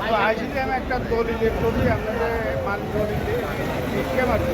তো আইসিতে আমি একটা দল ইলেকট্রনি আপনাদের মানে দলিলে মানে